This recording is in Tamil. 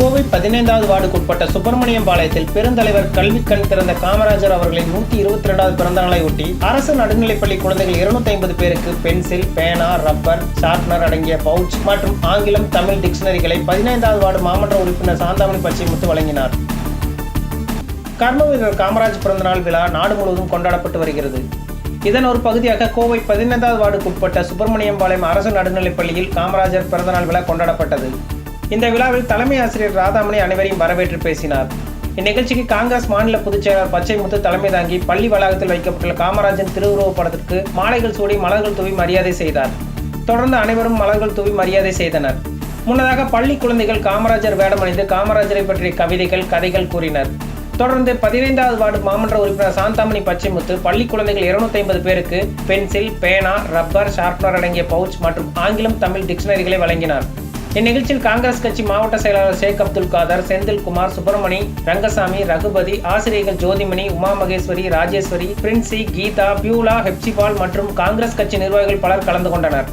கோவை பதினைந்தாவது வார்டுக்குட்பட்ட சுப்பிரமணியம் பாளையத்தில் பெருந்தலைவர் கல்வி கண் திறந்த காமராஜர் அவர்களின் நூத்தி இருபத்தி இரண்டாவது பிறந்த நாளை ஒட்டி அரசு நடுநிலைப்பள்ளி குழந்தைகள் இருநூத்தி ஐம்பது பேருக்கு பென்சில் பேனா ரப்பர் ஷார்ப்னர் அடங்கிய பவுச் மற்றும் ஆங்கிலம் தமிழ் டிக்ஷனரிகளை பதினைந்தாவது வார்டு மாமன்ற உறுப்பினர் சாந்தாமணி பச்சைமுத்து வழங்கினார். கர்ம வீரர் காமராஜ் பிறந்தநாள் விழா நாடு முழுவதும் கொண்டாடப்பட்டு வருகிறது. இதன் ஒரு பகுதியாக கோவை பதினைந்தாவது வார்டுக்குட்பட்ட சுப்பிரமணியம்பாளையம் அரசு நடுநிலைப்பள்ளியில் காமராஜர் பிறந்தநாள் விழா கொண்டாடப்பட்டது. இந்த விழாவில் தலைமை ஆசிரியர் ராதாமணி அனைவரையும் வரவேற்று பேசினார். இந்நிகழ்ச்சிக்கு காங்கிரஸ் மாநில பொதுச் செயலாளர் பச்சைமுத்து தலைமை தாங்கி பள்ளி வளாகத்தில் வைக்கப்பட்டுள்ள காமராஜன் திருவுருவப் படத்திற்கு மாலைகள் சூடி மலர்கள் தூவி மரியாதை செய்தார். தொடர்ந்து அனைவரும் மலர்கள் தூவி மரியாதை செய்தனர். முன்னதாக பள்ளி குழந்தைகள் காமராஜர் வேடமணிந்து காமராஜரை பற்றிய கவிதைகள் கதைகள் கூறினர். தொடர்ந்து பதினைந்தாவது வார்டு மாமன்ற உறுப்பினர் சாந்தாமணி பச்சைமுத்து பள்ளி குழந்தைகள் இருநூத்தி ஐம்பது பேருக்கு பென்சில் பேனா ரப்பர் ஷார்ப்னர் அடங்கிய பவுச் மற்றும் ஆங்கிலம் தமிழ் டிக்ஷனரிகளை வழங்கினார். இந்நிகழ்ச்சியில் காங்கிரஸ் கட்சி மாவட்ட செயலாளர் ஷேக் அப்துல் காதர் செந்தில் குமார் சுப்பிரமணி ரங்கசாமி ரகுபதி ஆசிரியர்கள் ஜோதிமணி உமா மகேஸ்வரி ராஜேஸ்வரி பிரின்சி கீதா பியூலா ஹெப்சிபால் மற்றும் காங்கிரஸ் கட்சி நிர்வாகிகள் பலர் கலந்து கொண்டனர்.